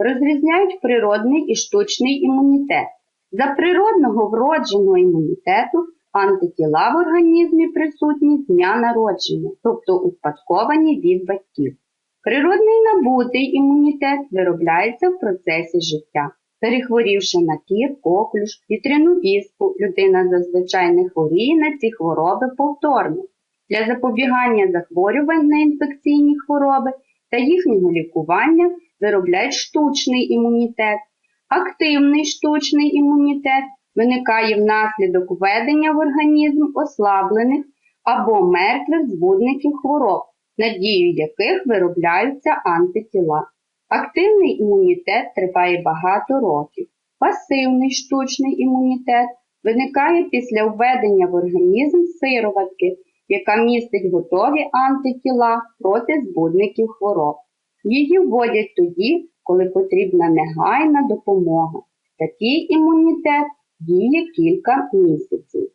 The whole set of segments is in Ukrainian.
розрізняють природний і штучний імунітет. За природного вродженого імунітету антитіла в організмі присутні з дня народження, тобто успадковані від батьків. Природний набутий імунітет виробляється в процесі життя. Перехворівши на кір, коклюш, вітряну віспу, людина зазвичай не хворіє на ці хвороби повторно. Для запобігання захворювань на інфекційні хвороби та їхнього лікування виробляють штучний імунітет. Активний штучний імунітет виникає внаслідок введення в організм ослаблених або мертвих збудників хвороб, надією яких виробляються антитіла. Активний імунітет триває багато років. Пасивний штучний імунітет виникає після введення в організм сироватки, яка містить готові антитіла проти збудників хвороб. Її вводять тоді, коли потрібна негайна допомога. Такий імунітет діє кілька місяців.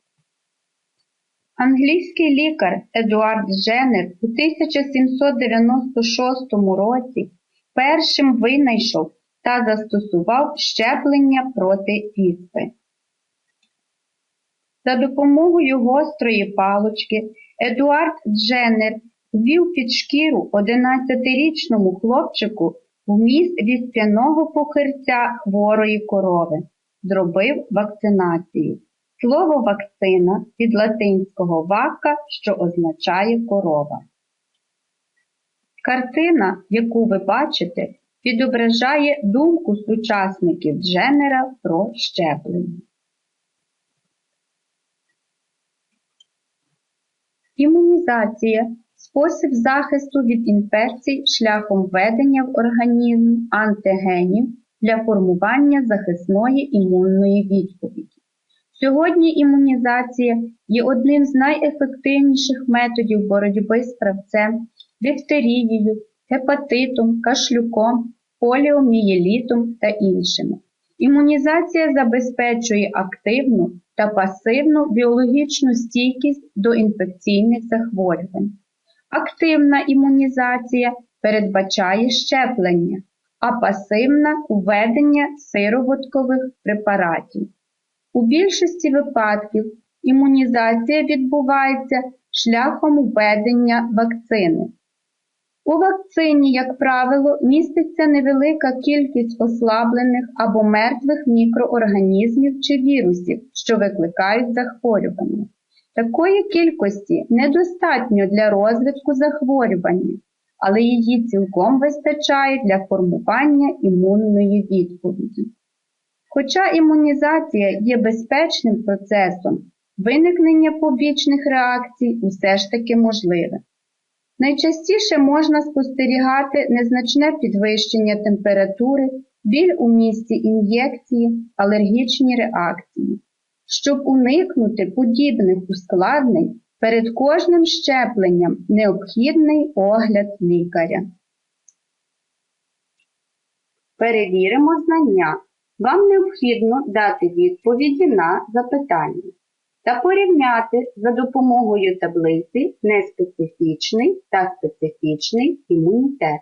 Англійський лікар Едуард Дженнер у 1796 році першим винайшов та застосував щеплення проти віспи. За допомогою гострої палочки Едуард Дженнер ввів під шкіру 11-річному хлопчику вміст віспяного похирця хворої корови, зробив вакцинацію. Слово вакцина від латинського вака, що означає корова. Картина, яку ви бачите, відображає думку сучасників Дженнера про щеплення. Імунізація спосіб захисту від інфекцій шляхом введення в організм антигенів для формування захисної імунної відповіді. Сьогодні імунізація є одним з найефективніших методів боротьби з правцем, дифтерією, гепатитом, кашлюком, поліомієлітом та іншими. Імунізація забезпечує активну та пасивну біологічну стійкість до інфекційних захворювань. Активна імунізація передбачає щеплення, а пасивна введення сироваткових препаратів. У більшості випадків імунізація відбувається шляхом введення вакцини. У вакцині, як правило, міститься невелика кількість ослаблених або мертвих мікроорганізмів чи вірусів, що викликають захворювання. Такої кількості недостатньо для розвитку захворювання, але її цілком вистачає для формування імунної відповіді. Хоча імунізація є безпечним процесом, виникнення побічних реакцій усе ж таки можливе. Найчастіше можна спостерігати незначне підвищення температури, біль у місці ін'єкції, алергічні реакції. Щоб уникнути подібних ускладнень, перед кожним щепленням необхідний огляд лікаря. Перевіримо знання. Вам необхідно дати відповіді на запитання та порівняти за допомогою таблиці неспецифічний та специфічний імунітет.